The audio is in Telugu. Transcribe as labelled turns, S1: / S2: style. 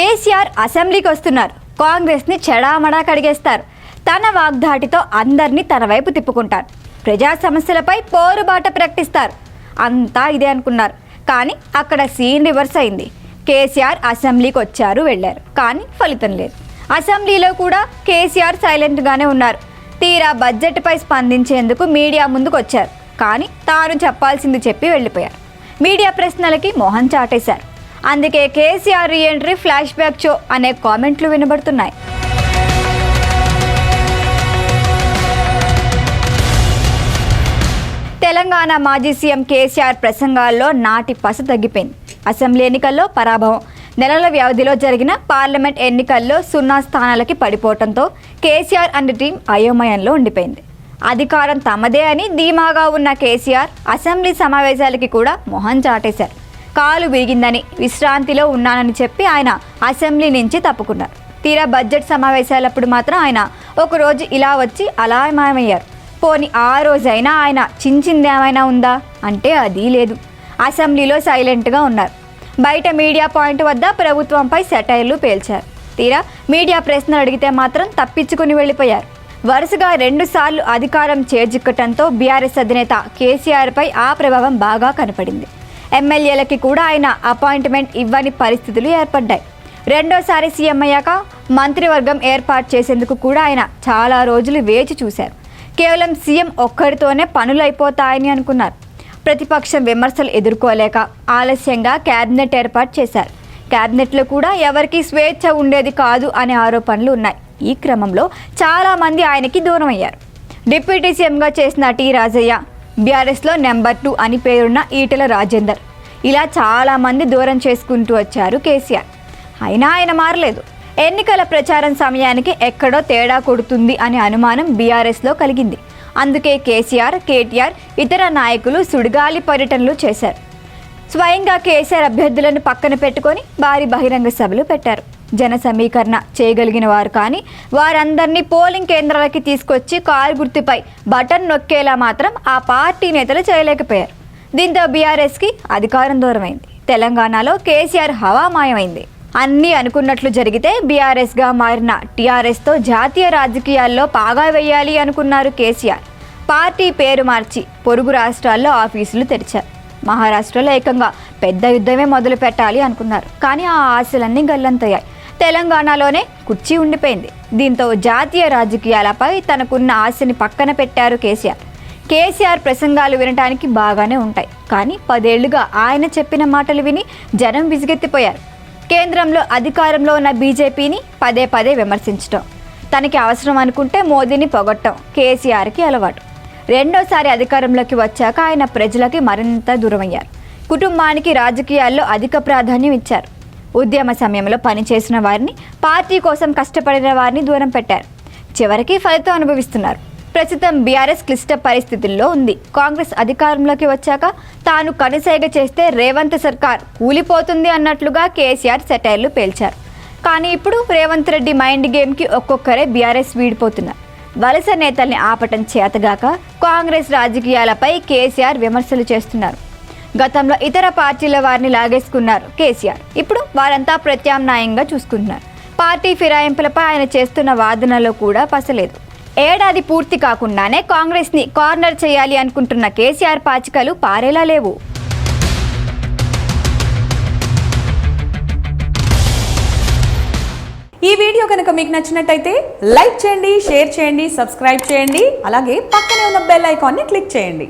S1: కేసీఆర్ అసెంబ్లీకి వస్తున్నారు. కాంగ్రెస్ని చెడామడా కడిగేస్తారు. తన వాగ్దాటితో అందరినీ తన వైపు తిప్పుకుంటారు. ప్రజా సమస్యలపై పోరుబాట ప్రకటిస్తారు. అంతా ఇదే అనుకున్నారు. కానీ అక్కడ సీన్ రివర్స్ అయింది. కేసీఆర్ అసెంబ్లీకి వచ్చారు వెళ్ళారు. కానీ ఫలితం లేదు. అసెంబ్లీలో కూడా కేసీఆర్ సైలెంట్గానే ఉన్నారు. తీరా బడ్జెట్పై స్పందించేందుకు మీడియా ముందుకు వచ్చారు కానీ తాను చెప్పాల్సింది చెప్పి వెళ్ళిపోయారు. మీడియా ప్రశ్నలకి మోహన్ చాటేశారు. అందుకే KCR reentry flash back show అనే కామెంట్లు వినబడుతున్నాయి. తెలంగాణ మాజీ సీఎం కేసీఆర్ ప్రసంగాల్లో నాటి పస తగ్గిపోయింది. అసెంబ్లీ ఎన్నికల్లో పరాభవం. నెలల వ్యవధిలో జరిగిన పార్లమెంట్ ఎన్నికల్లో సున్నా స్థానాలకి పడిపోవడంతో కేసీఆర్ అండ్ టీం అయోమయంలో ఉండిపోయింది. అధికారం తమదే అని ధీమాగా ఉన్న కేసీఆర్ అసెంబ్లీ సమావేశాలకి కూడా మొహం చాటేశారు. కాలు విరిగిందని విశ్రాంతిలో ఉన్నానని చెప్పి ఆయన అసెంబ్లీ నుంచి తప్పుకున్నారు. తీరా బడ్జెట్ సమావేశాలప్పుడు మాత్రం ఆయన ఒకరోజు ఇలా వచ్చి అలామయమయ్యారు పోని ఆ రోజైనా ఆయన చించిందేమైనా ఉందా? అంటే అది లేదు. అసెంబ్లీలో సైలెంట్గా ఉన్నారు. బయట మీడియా పాయింట్ వద్ద ప్రభుత్వంపై సెటైర్లు పేల్చారు. తీరా మీడియా ప్రశ్నలు అడిగితే మాత్రం తప్పించుకుని వెళ్ళిపోయారు. వరుసగా రెండుసార్లు అధికారం చేజిక్కటంతో బీఆర్ఎస్ అధినేత కేసీఆర్పై ఆ ప్రభావం బాగా కనపడింది. ఎమ్మెల్యేలకి కూడా ఆయన అపాయింట్మెంట్ ఇవ్వని పరిస్థితులు ఏర్పడ్డాయి. రెండోసారి సీఎం అయ్యాక మంత్రివర్గం ఏర్పాటు చేసేందుకు కూడా ఆయన చాలా రోజులు వేచి చూశారు. కేవలం సీఎం ఒక్కరితోనే పనులు అయిపోతాయని అనుకున్నారు. ప్రతిపక్షం విమర్శలు ఎదుర్కోలేక ఆలస్యంగా కేబినెట్ ఏర్పాటు చేశారు. కేబినెట్లో కూడా ఎవరికి స్వేచ్ఛ ఉండేది కాదు అనే ఆరోపణలు ఉన్నాయి. ఈ క్రమంలో చాలామంది ఆయనకి దూరం అయ్యారు డిప్యూటీ సీఎంగా చేసిన టి రాజయ్య బీఆర్ఎస్లో నెంబర్ టూ అని పేరున్న ఈటెల రాజేందర్. ఇలా చాలామంది దూరం చేసుకుంటూ వచ్చారు కేసీఆర్. అయినా ఆయన మారలేదు. ఎన్నికల ప్రచారం సమయానికి ఎక్కడో తేడా కొడుతుంది అనే అనుమానం బీఆర్ఎస్లో కలిగింది. అందుకే కేసీఆర్ కేటీఆర్ ఇతర నాయకులు సుడిగాలి పర్యటనలు చేశారు. స్వయంగా కేసీఆర్ అభ్యర్థులను పక్కన పెట్టుకొని భారీ బహిరంగ సభలు పెట్టారు. జన సమీకరణ చేయగలిగిన వారు కానీ వారందరినీ పోలింగ్ కేంద్రాలకి తీసుకొచ్చి కారు గుర్తుపై బటన్ నొక్కేలా మాత్రం ఆ పార్టీ నేతలు చేయలేకపోయారు. దీంతో బీఆర్ఎస్కి అధికారం దూరమైంది. తెలంగాణలో కేసీఆర్ హవామాయమైంది అన్నీ అనుకున్నట్లు జరిగితే బీఆర్ఎస్గా మారిన టీఆర్ఎస్తో జాతీయ రాజకీయాల్లో పాగా వేయాలి అనుకున్నారు కేసీఆర్. పార్టీ పేరు మార్చి పొరుగు రాష్ట్రాల్లో ఆఫీసులు తెరిచారు. మహారాష్ట్రలో ఏకంగా పెద్ద యుద్ధమే మొదలు పెట్టాలి అనుకున్నారు. కానీ ఆ ఆశలన్నీ గల్లంతయ్యాయి. తెలంగాణలోనే కుర్చీ ఉండిపోయింది. దీంతో జాతీయ రాజకీయాలపై తనకున్న ఆశని పక్కన పెట్టారు కేసీఆర్. కేసీఆర్ ప్రసంగాలు వినటానికి బాగానే ఉంటాయి. కానీ పదేళ్ళుగా ఆయన చెప్పిన మాటలు విని జనం విసిగెత్తిపోయారు. కేంద్రంలో అధికారంలో ఉన్న బీజేపీని పదే పదే విమర్శించటం. తనకి అవసరం అనుకుంటే మోదీని పొగట్టం కేసీఆర్కి అలవాటు. రెండోసారి అధికారంలోకి వచ్చాక ఆయన ప్రజలకి మరింత దూరమయ్యారు. కుటుంబానికి రాజకీయాల్లో అధిక ప్రాధాన్యం ఇచ్చారు. ఉద్యమ సమయంలో పనిచేసిన వారిని పార్టీ కోసం కష్టపడిన వారిని దూరం పెట్టారు. చివరికి ఫలితం అనుభవిస్తున్నారు. ప్రస్తుతం బీఆర్ఎస్ క్లిష్ట పరిస్థితుల్లో ఉంది. కాంగ్రెస్ అధికారంలోకి వచ్చాక తాను కనుసైగ చేస్తే రేవంత్ సర్కార్ కూలిపోతుంది అన్నట్లుగా కేసీఆర్ సెటైర్లు పేల్చారు. కానీ ఇప్పుడు రేవంత్ రెడ్డి మైండ్ గేమ్కి ఒక్కొక్కరే బీఆర్ఎస్ వీడిపోతున్నారు. వలస నేతల్ని ఆపటం చేతగాక కాంగ్రెస్ రాజకీయాలపై కేసీఆర్ విమర్శలు చేస్తున్నారు. గతంలో ఇతర పార్టీల వారిని లాగేసుకున్నారు కేసీఆర్. ఇప్పుడు వారంతా ప్రత్యామ్నాయంగా చూసుకుంటున్నారు. పార్టీ ఫిరాయింపులపై ఆయన చేస్తున్న వాదనలో కూడా పసలేదు. ఏడాది పూర్తి కాకుండానే కాంగ్రెస్ని కార్నర్ చేయాలి అనుకుంటున్న కేసీఆర్ పాచికలు పారేలా లేవు.
S2: ఈ వీడియో కనుక మీకు నచ్చినట్టయితే లైక్ చేయండి షేర్ చేయండి సబ్స్క్రైబ్ చేయండి అలాగే పక్కనే ఉన్న బెల్ ఐకాన్ని క్లిక్ చేయండి.